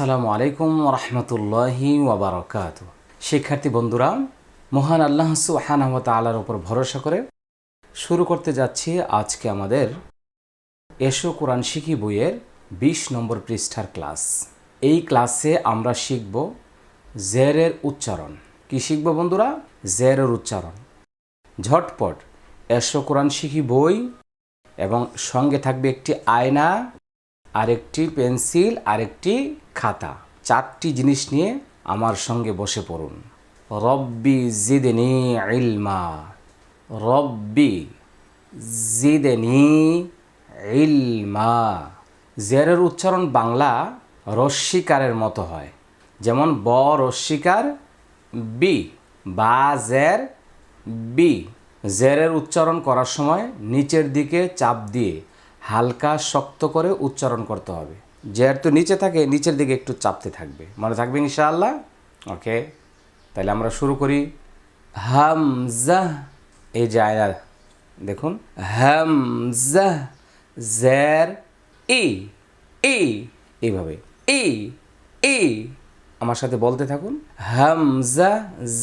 আসসালামু আলাইকুম রহমতুল্লাহি ওবরাকাত শিক্ষার্থী বন্ধুরা, মহান আল্লাহ সুহানাহ তালার উপর ভরসা করে শুরু করতে যাচ্ছি আজকে আমাদের এসো কোরআন শিখি বইয়ের বিশ নম্বর পৃষ্ঠার ক্লাস। এই ক্লাসে আমরা শিখব জেরের উচ্চারণ। কি শিখব বন্ধুরা? জেরের উচ্চারণ। ঝটপট এসো কোরআন শিখি বই এবং সঙ্গে থাকবে একটি আয়না, আরেকটি পেন্সিল, আরেকটি খাতা। চারটি জিনিস নিয়ে আমার সঙ্গে বসে পড়ুন। রব্বি জিদনি ইলমা। রব্বি জিদনি ইলমা। জেরের উচ্চারণ বাংলা রস্বীকারের মতো হয়। যেমন ব রস্বীকার বি, বা জের বি। জেরের উচ্চারণ করার সময় নিচের দিকে চাপ দিয়ে হালকা শক্ত করে উচ্চারণ করতে হবে। জের তো নিচে থাকে, নিচের দিকে একটু চাপতে থাকবে। মনে থাকবে ইনশাআল্লাহ? ওকে তাহলে আমরা শুরু করি। হামজা, এই যে আয়না দেখুন। হামজা, জের, ই ই, এইভাবে। ই ই, আমার সাথে বলতে থাকুন। হামজা,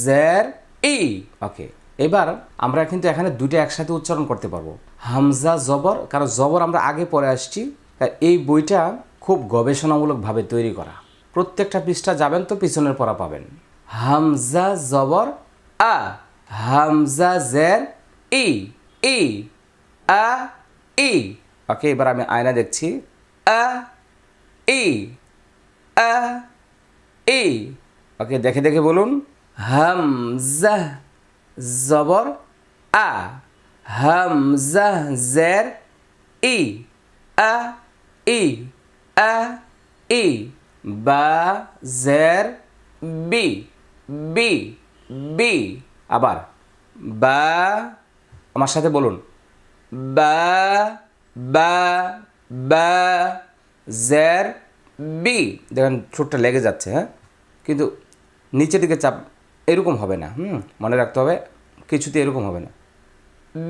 জের, ই ওকে এবার আমরা কিন্তু এখানে দুইটা একসাথে উচ্চারণ করতে পারব। হামজা, জবর, কারণ জবর আমরা আগে পরে আসছি এই বইটা খুব গবেষণামূলকভাবে তৈরি করা। প্রত্যেকটা পৃষ্ঠা যাবেন তো পিছনের পড়া পাবেন। হামজা জবর আ, হামজা জের ই ই, আ, ই। ওকে, এবার আমি আয়না দেখছি। আ, ই আ, ই। ওকে, দেখে দেখে বলুন। হামজা জবর আ, হামজা জের ই, আ, ই। আ ই, বা, জের, বি বি বি। আবার, বা, আমার সাথে বলুন। বা বা বা, জের, বি। দেখেন, ঠোঁটটা লেগে যাচ্ছে হ্যাঁ? কিন্তু নিচের দিকে চাপ এরকম হবে না, হুম? মনে রাখতে হবে, কিছুতে এরকম হবে না।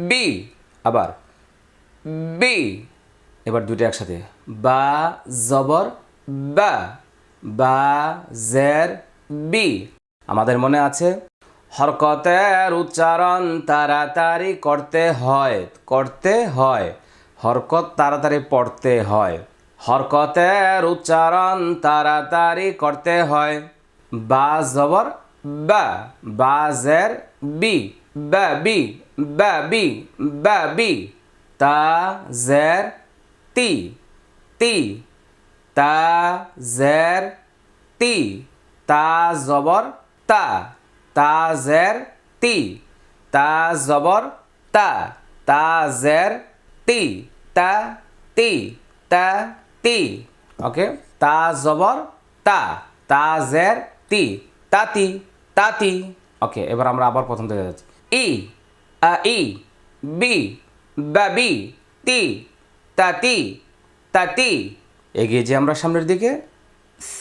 বি, আবার, বি। এবার দুটো একসাথে। বা, জবর, বা বা, জের, বি। আমাদের মনে আছে, হরকতের উচ্চারণ তাড়াতাড়ি করতে হয় করতে হয়। হরকত তাড়াতাড়ি পড়তে হয়। হরকতের উচ্চারণ তাড়াতাড়ি করতে হয়। বা, জবর, বা বা, জের, বি। বা বি বা বি বা, বি। তা, জের তি তি, তা, জের, তি, তা, জবর, তা তা, জের, তি, তা, জবর, তা তা, জের, তি, তা তি তা, তি, ওকে? তা, জবর, তা তা, জের, তি তাতি তাতি ওকে? এবার আমরা আবার প্রথম থেকে যাচ্ছি। ই, আ, ই, বি, বা, বি, তি তাতি তাতি। এগিয়ে যে আমরা সামনের দিকে।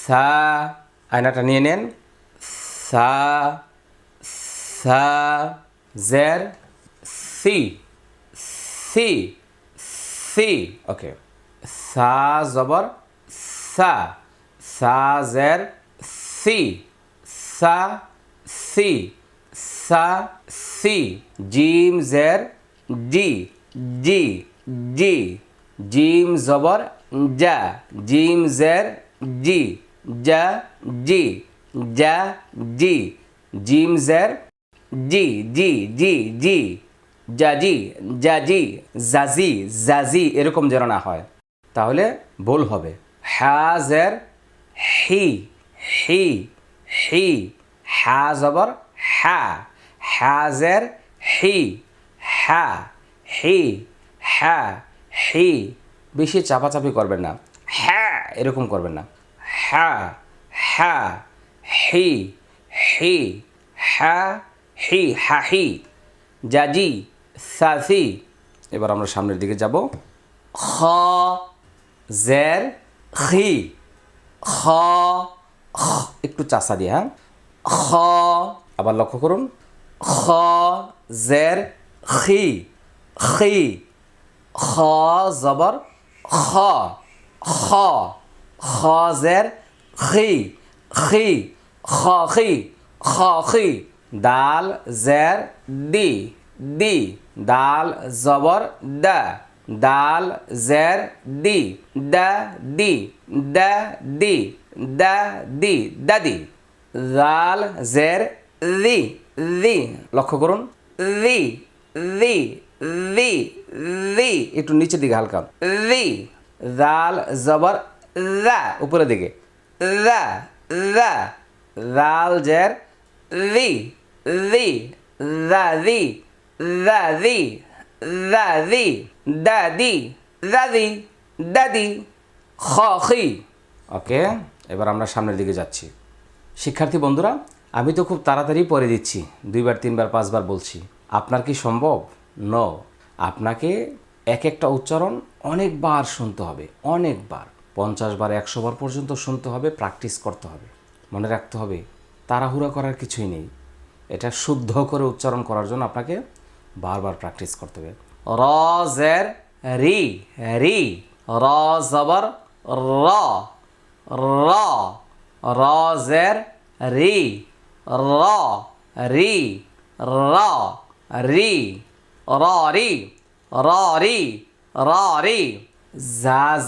সা, আয়নাটা নিয়ে নেন। সা সা, জের, সি সি সি। ওকে। সা জবর, সা সা জের, সি, সা সি সা, সি, জিম, জের, জি জি জি। জিম জবর যা জিম জের জি যা জি যা জি, জিম জের জি জি জি জি জাজি জাজি জাজি জাজি এরকম যেন না হয়। তাহলে ভুল হবে। হাজের হি হি হি, হা জবর, হা হাজের হি, হা হি, হা হি, বেশি চাপাচাপি করবেন না। হ্যাঁ এরকম করবেন না। হ্যাঁ হা, হে হি হা হি হা হি জাজি সাসি এবার আমরা সামনের দিকে যাব। খ, জের হি খ একটু চাষা দিয়ে হ্যাঁ? খ, আবার লক্ষ্য করুন। খ, জের, খি। খি। খ জবর খ খ খ জের খি খি, খ খি খ, খি দাল জের দি দি দাল জবর দা দাল জের দি, দা দি দা দি দা, দি দাদি দাল জের রি রি লক্ষ্য করুন রি রি রি রি একটু নিচের দিকে হালকা। রি দাল জবর রা উপরের দিকে। রা রা দাল জের রি রি রা রি রা রি রা রি দাদি দাদি দাদি খ খি ওকে এবার আমরা সামনের দিকে যাচ্ছি। শিক্ষার্থী বন্ধুরা, আমি তো খুব তাড়াতাড়ি পড়ে দিচ্ছি। দুইবার, তিনবার, পাঁচবার বলছি। আপনার কি সম্ভব? ন, আপনাকে এক একটা উচ্চারণ অনেকবার শুনতে হবে, অনেকবার। পঞ্চাশ বার, একশো বার পর্যন্ত শুনতে হবে প্র্যাকটিস করতে হবে। মনে রাখতে হবে, তাড়াহুড়া করার কিছুই নেই। এটা শুদ্ধ করে উচ্চারণ করার জন্য আপনাকে বারবার প্র্যাকটিস করতে হবে। র রি রি, র, জবর, র র র, রি র রি র, রি র রি র রি র রি জা,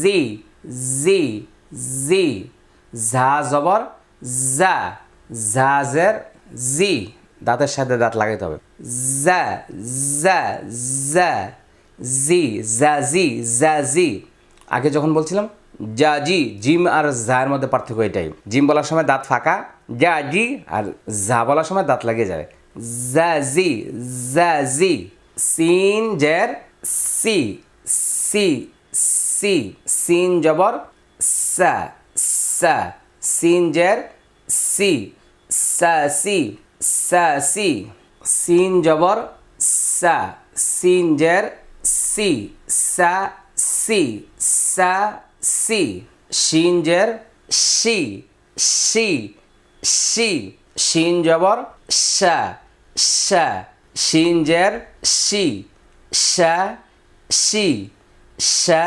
জি জি। জি ঝা জবর, জা। ঝা জের, জি। দাঁতের সাথে দাঁত লাগাইতে হবে। জা জা জা। জি জা জি জা, জি। আগে যখন বলছিলাম যা জি, জিম আর জায়ের মধ্যে পার্থক্য এটাই। জিম বলার সময় দাঁত ফাঁকা যা জি, আর যা বলার সময় দাঁত লাগিয়ে যাবে যা জি যা জি সিন জের সি সি সি সিন জবর সা সা সিন জের সি সা সি সা সি সিন জবর সা সিন জের সি সা সি সা সি শিন জের শি শি শি শিন জবর শা শা শিন জের শি শা শি শা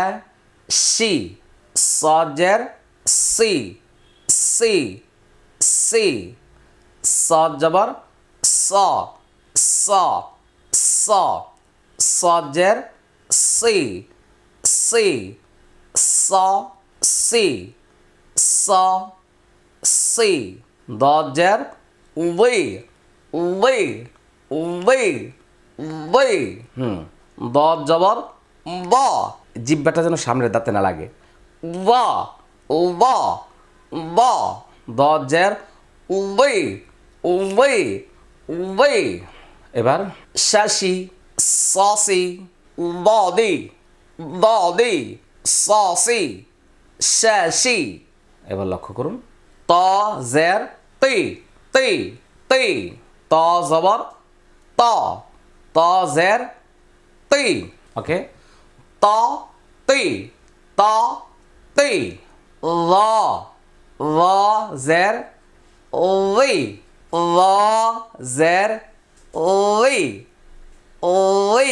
শি সজের সি সি সি সদ জবর স স স সজের সি সি স সি স সি দজের উই উই উই হুম। দ জবর ব। জিব্বাটা যেন সামনের দাঁতে না লাগে। ব ব ব। দজের উই উই উই এবার? শাসি সসি বদি বদি সসি শাসি এবার লক্ষ্য করুন। ত জের তি তি তি। ত জবর ত ত জের তি। ওকে ত তি ত তি। ল ল জের ওই ল জের ওই ওই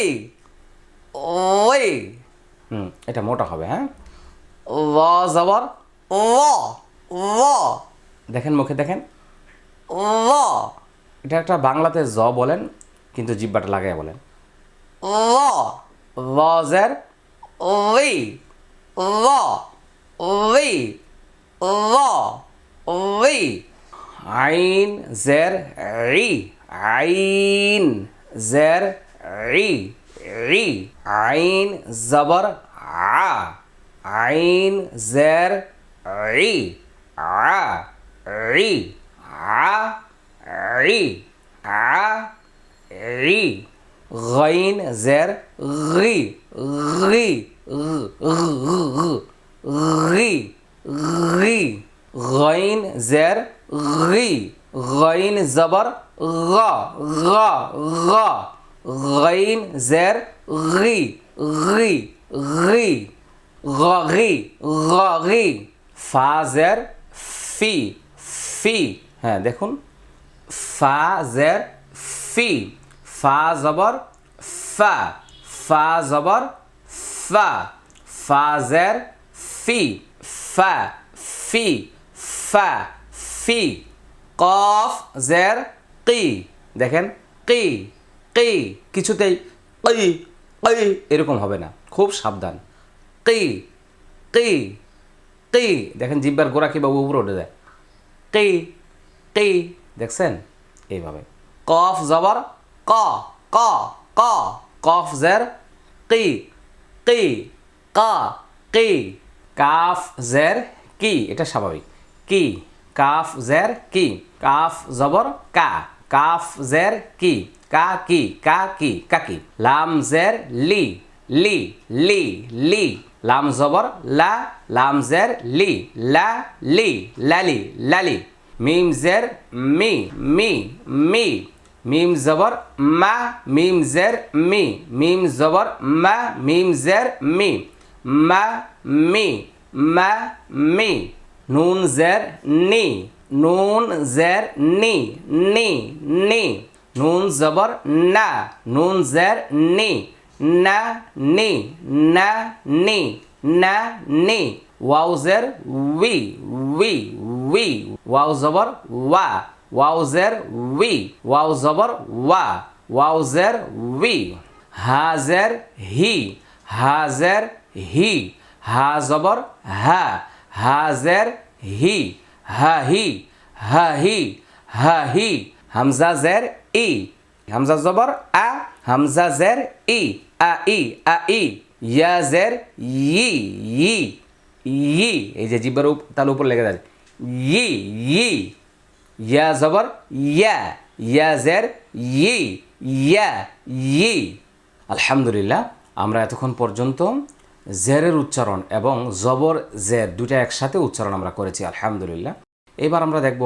ওই হুম এটা মোটা হবে হ্যাঁ? ল জবর ল ল। দেখেন মুখে দেখেন। ল। এটা একটা বাংলাতে জ বলেন কিন্তু জিব্বাটা লাগাই বলেন। ল লজের ওই। ল ওই। ল ওই। আইন জের রি। আইন জের রি। রি। আইন জবর আ। আইন জের রি। আ। রি। আ। রি আ রি غين زر غي غي غي غي غين زر غي غين زبر غا غا غا غين زر غي غي غي غاغي غاغي فازر ফি ফি হ্যাঁ দেখুন ফা জের ফি। ফা জবর ফা। ফা জবর ফা। ফা জের ফি। ফা ফি। ফা ফি। কফ জের কি। দেখেন, কি কি। কিছুতেই কি কি এরকম হবে না। খুব সাবধান। কি কি কি। দেখেন জিব্বার গোড়া কীভাবে উপরে উঠে যায়। কি কি। দেখছেন? এইভাবে। কফ জবর ক ক ক, কফ জের কি কি, ক, কি, কাফ জের কি, এটা স্বাভাবিক। কি, কাফ জের কি, কাফ জবর কা, কাফ জের কি, কা কি কা কি কাকি লাম জের লি লি লি লি। লাম জবর লা, লাম জের লি, লা, লি লালি লালি মিম জের, মি মি মি। মিম জবর, মা, মিম জের, মি। মিম জবর, মা, মিম জের, মি। মা মি মা, মি। নুন জের, নি। নুন জের, নি নি নি। নুন জবর, না। নুন জের, নি। না নি না নি। না, নি। ওয়াও জের উই উই উই ওয়াও জবর ওয়া, ওয়াও জের উই ওয়াও জবর ওয়া, ওয়াও জের উই হাজের হি হাজের হি, হা জবর হা হাজের হি, হা হি হা হি হা হি, হামজা জের ই, হামজা জবর আ, হামজা জের ই, আ ই আ ই, ইয়া জের ই ই ই, এই যে জিব্বার তার উপর লেগে যাচ্ছে ই ই, ইয়া জবর, ইয়া ইয়া জের, ই, ইয়া, ই। আলহামদুলিল্লাহ, আমরা এতক্ষণ পর্যন্ত জেরের উচ্চারণ এবং জবর, জের দুটা একসাথে উচ্চারণ আমরা করেছি, আলহামদুলিল্লাহ। এবার আমরা দেখব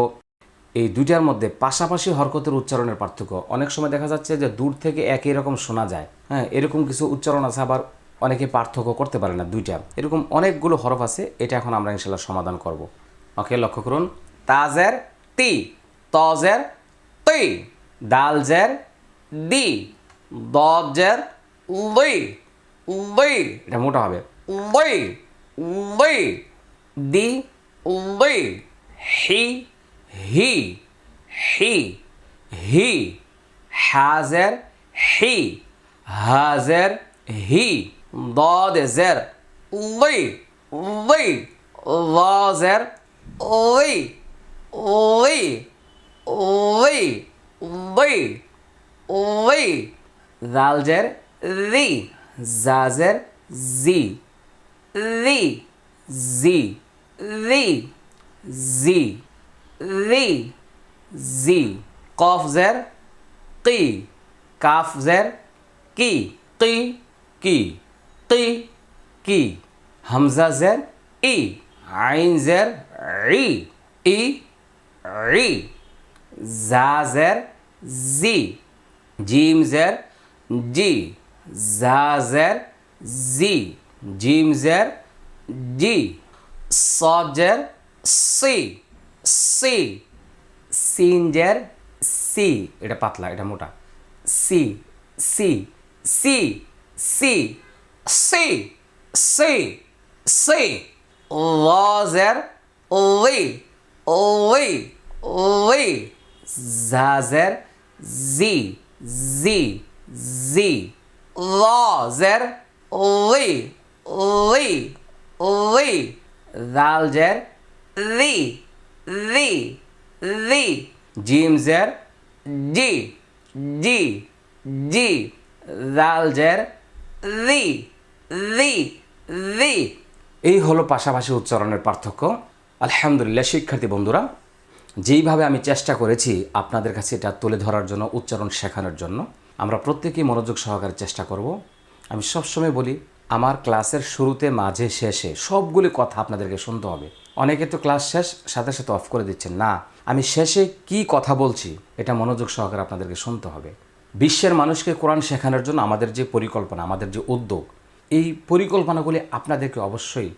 এই দুইটার মধ্যে পাশাপাশি হরকতের উচ্চারণের পার্থক্য। অনেক সময় দেখা যাচ্ছে যে দূর থেকে একই রকম শোনা যায়। হ্যাঁ এরকম কিছু উচ্চারণ আছে আবার অনেকে পার্থক্য করতে পারে না দুইটা। এরকম অনেকগুলো হরফ আছে, এটা এখন আমরা ইনশাল্লাহ সমাধান করব। ওকে, লক্ষ্য করুন। তাজের তি, তজের তুই দালজের দি দজের লই লই এটা মোটা হবে। লই লই দি লই হি হি হি হি। হাজের হি হাজের হি। ضاد زر لي لي ظا زر لي لي لي لي لي ذال جر ذي زازر زي ذي زي ذي زي ذي زي قاف زر قي কাফ জের কি কি কি কি কি? হামজা জের, ই। আইন জের, ই। ই ই। জা জের, জি। জিম জের, জি। জা জের, জি। জিম জের, জি। সদ জের, সি। সি। সিনজের সি। এটা পাতলা, এটা মোটা। সি সি। সি সি। say, say, say. Lazer, li, li, li. Zazer, z, z, z. Lazer, li, li, li. Daljer, the, the, the. Jimzer, g, g, g. Daljer, রি রি রি এই হলো পাশাপাশি উচ্চারণের পার্থক্য। আলহামদুলিল্লাহ, শিক্ষার্থী বন্ধুরা, যেইভাবে আমি চেষ্টা করেছি আপনাদের কাছে এটা তুলে ধরার জন্য, উচ্চারণ শেখানোর জন্য, আমরা প্রত্যেকেই মনোযোগ সহকারে চেষ্টা করব। আমি সবসময় বলি, আমার ক্লাসের শুরুতে, মাঝে, শেষে সবগুলি কথা আপনাদেরকে শুনতে হবে। অনেকে তো ক্লাস শেষ, সাথে সাথে অফ করে দিচ্ছেন। না, আমি শেষে কি কথা বলছি, এটা মনোযোগ সহকারে আপনাদেরকে শুনতে হবে। বিশ্বের মানুষকে কোরআন শেখানোর জন্য আমাদের যে পরিকল্পনা, আমাদের যে উদ্যোগ, এই পরিকল্পনাগুলি আপনাদেরকে অবশ্যই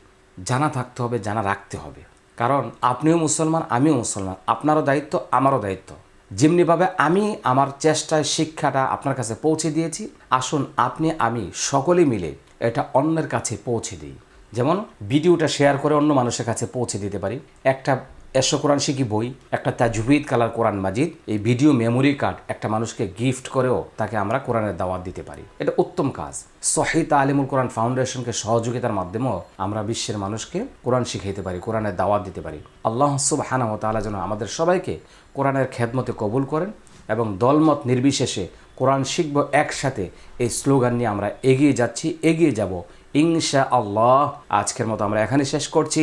জানা থাকতে হবে, জানা রাখতে হবে। কারণ আপনিও মুসলমান, আমিও মুসলমান, আপনারও দায়িত্ব, আমারও দায়িত্ব। যেমনিভাবে আমি আমার চেষ্টায় শিক্ষাটা আপনার কাছে পৌঁছে দিয়েছি, আসুন আপনি, আমি সকলে মিলে এটা অন্যের কাছে পৌঁছে দিই। যেমন ভিডিওটা শেয়ার করে অন্য মানুষের কাছে পৌঁছে দিতে পারি। একটা এসো কোরআন শিখি বই, একটা তাজুবিদ কালার কোরআন মাজিদ, এই ভিডিও মেমোরি কার্ড একটা মানুষকে গিফট করেও তাকে আমরা কোরআনের দাওয়াত দিতে পারি। এটা উত্তম কাজ। সহি আলিমুল কোরআন ফাউন্ডেশনকে সহযোগিতার মাধ্যমেও আমরা বিশ্বের মানুষকে কোরআন শিখাইতে পারি, কোরআনের দাওয়াত দিতে পারি। আল্লাহ সুবহানাহু ওয়া তাআলা যেন আমাদের সবাইকে কোরআনের খেদমতে কবুল করেন এবং দলমত নির্বিশেষে কোরআন শিখব একসাথে, এই স্লোগান নিয়ে আমরা এগিয়ে যাচ্ছি, এগিয়ে যাব। ইনশা আল্লাহ আজকের মতো আমরা এখানে শেষ করছি।